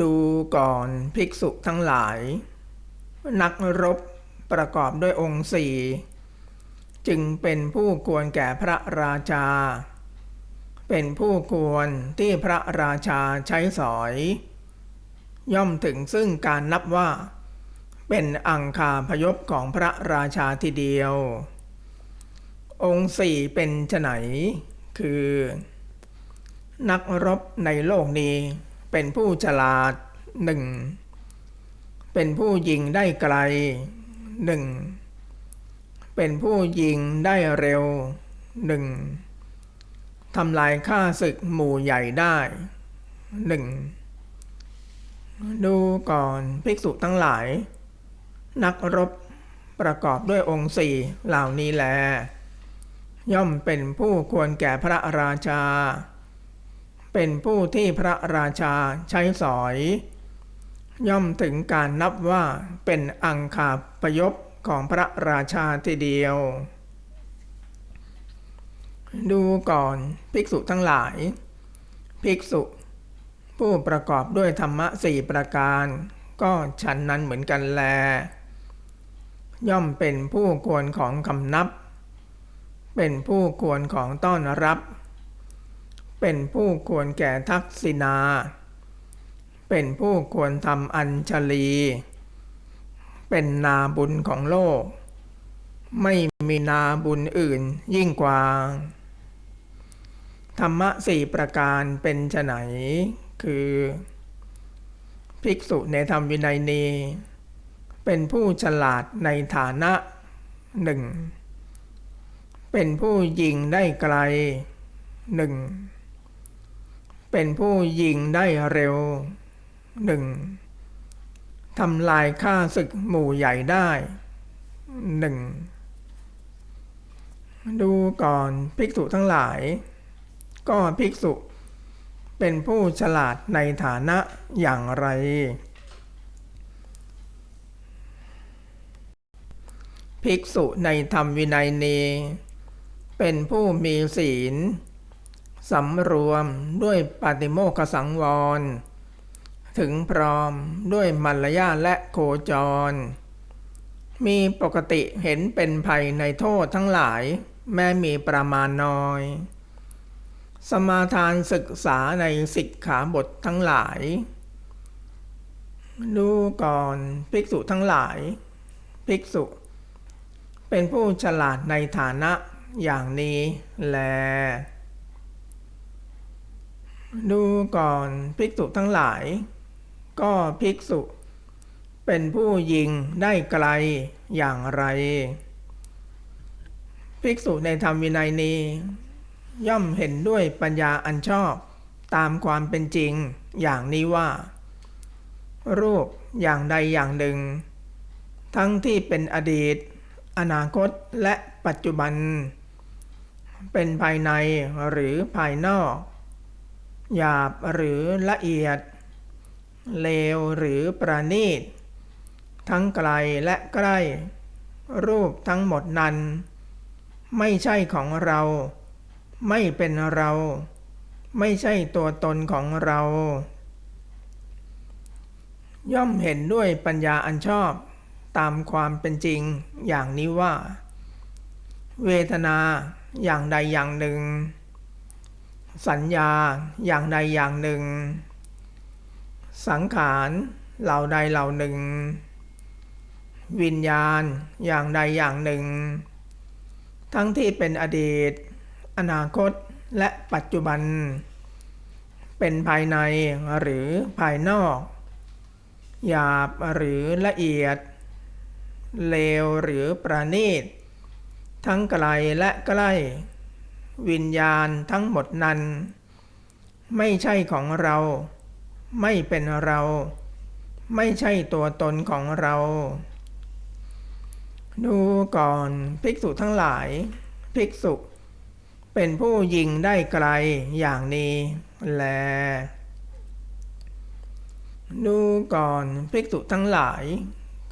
ดูก่อนภิกษุทั้งหลาย นักรบประกอบด้วยองค์สี่จึงเป็นผู้ควรแก่พระราชา เป็นผู้ควรที่พระราชาใช้สอย ย่อมถึงซึ่งการนับว่า เป็นอังคาพยพของพระราชาทีเดียว องค์สี่เป็นไฉนคือ นักรบในโลกนี้ เป็นผู้ฉลาดหนึ่งเป็นผู้ยิงได้ไกลหนึ่งเป็นผู้ยิงได้เร็วหนึ่งทำลายข้าศึกหมู่ใหญ่ได้หนึ่งดูก่อนภิกษุทั้งหลาย นักรบประกอบด้วยองค์สี่เหล่านี้แล ย่อมเป็นผู้ควรแก่พระราชา เป็นผู้ที่พระราชาใช้สอย ย่อมถึงการนับว่าเป็นอังคาประยพของพระราชาทีเดียว ดูก่อนภิกษุทั้งหลาย ภิกษุ ผู้ประกอบด้วยธรรมะสี่ประการ ก็ฉันนั้นเหมือนกันแล ย่อมเป็นผู้ควรของคำนับ เป็นผู้ควรของต้อนรับ เป็นผู้ควรแก่ทักษิณา เป็นผู้ควรทำอัญชลี เป็นนาบุญของโลก ไม่มีนาบุญอื่นยิ่งกว่า ธรรมะสี่ประการเป็นไฉนคือ ภิกษุในธรรมวินัยนี้เป็นผู้ฉลาดในฐานะหนึ่งเป็นผู้ยิงได้ไกลหนึ่ง เป็นผู้ยิงได้เร็วหนึ่งทำลายข้าศึกหมู่ใหญ่ได้หนึ่งดูก่อนภิกษุทั้งหลาย ก็ภิกษุเป็นผู้ฉลาดในฐานะอย่างไร ภิกษุในธรรมวินัยนี้เป็นผู้มีศีล สำรวมด้วยปาติโมกสังวร ถึงพร้อมด้วยมัลยาและโคจร มีปกติเห็นเป็นภัยในโทษทั้งหลาย แม้มีประมาณน้อย สมาทานศึกษาในสิกขาบททั้งหลาย ดูก่อนภิกษุทั้งหลาย ภิกษุ เป็นผู้ฉลาดในฐานะอย่างนี้แล ดูก่อนภิกษุทั้งหลาย ก็ภิกษุ เป็นผู้ยิงได้ไกลอย่างไร ภิกษุในธรรมวินัยนี้ ย่อมเห็นด้วยปัญญาอันชอบตามความเป็นจริงอย่างนี้ว่า รูปอย่างใดอย่างหนึ่ง ทั้งที่เป็นอดีต อนาคตและปัจจุบัน เป็นภายในหรือภายนอก หยาบหรือละเอียด เลวหรือประณีต ทั้งไกลและใกล้ รูปทั้งหมดนั้น ไม่ใช่ของเรา ไม่เป็นเรา ไม่ใช่ตัวตนของเรา ย่อมเห็นด้วยปัญญาอันชอบตามความเป็นจริงอย่างนี้ว่า เวทนาอย่างใดอย่างหนึ่ง สัญญาอย่างใดอย่างหนึ่ง สังขารเหล่าใดเหล่าหนึ่ง วิญญาณอย่างใดอย่างหนึ่ง ทั้งที่เป็นอดีต อนาคตและปัจจุบัน เป็นภายในหรือภายนอก หยาบหรือละเอียด เลวหรือประณีต ทั้งไกลและใกล้ วิญญาณทั้งหมดนั้น ไม่ใช่ของเรา ไม่เป็นเรา ไม่ใช่ตัวตนของเรา ดูก่อนภิกษุทั้งหลาย ภิกษุเป็นผู้ยิงได้ไกลอย่างนี้แล ดูก่อนภิกษุทั้งหลาย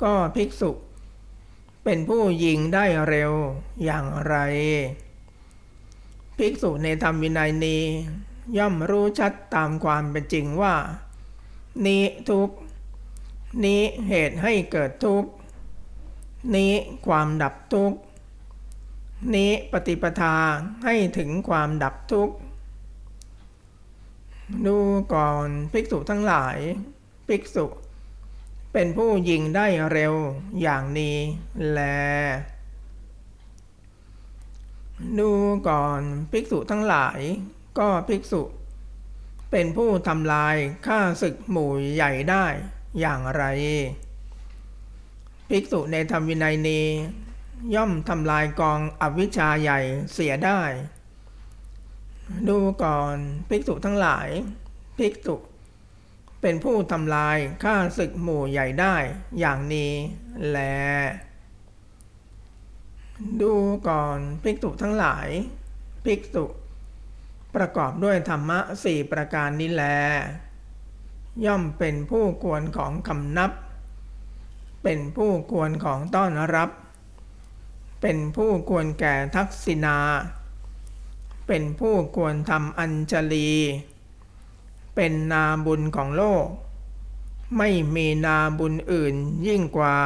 ก็ภิกษุ เป็นผู้ยิงได้เร็วอย่างไร ภิกษุในธรรมวินัยนี้ ย่อมรู้ชัดตามความเป็นจริงว่า นี้ทุกนี้เหตุให้เกิดทุกนี้ความดับทุกนี้ปฏิปทาให้ถึงความดับทุกดูก่อนภิกษุทั้งหลาย ภิกษุ เป็นผู้ยิงได้เร็วอย่างนี้แล ดูก่อนภิกษุทั้งหลาย ก็ภิกษุ เป็นผู้ทำลายข้าศึกหมู่ใหญ่ได้อย่างไร ภิกษุในธรรมวินัยนี้ ย่อมทำลายกองอวิชชาใหญ่เสียได้ ดูก่อนภิกษุทั้งหลาย ภิกษุ เป็นผู้ทำลายข้าศึกหมู่ใหญ่ได้อย่างนี้แล ดูก่อนภิกษุทั้งหลาย ภิกษุ ประกอบด้วยธรรมะสี่ประการนี้แล ย่อมเป็นผู้ควรของคำนับ เป็นผู้ควรของต้อนรับ เป็นผู้ควรแก่ทักษิณาเป็นผู้ควรทำอัญชลี เป็นนาบุญของโลก ไม่มีนาบุญอื่นยิ่งกว่า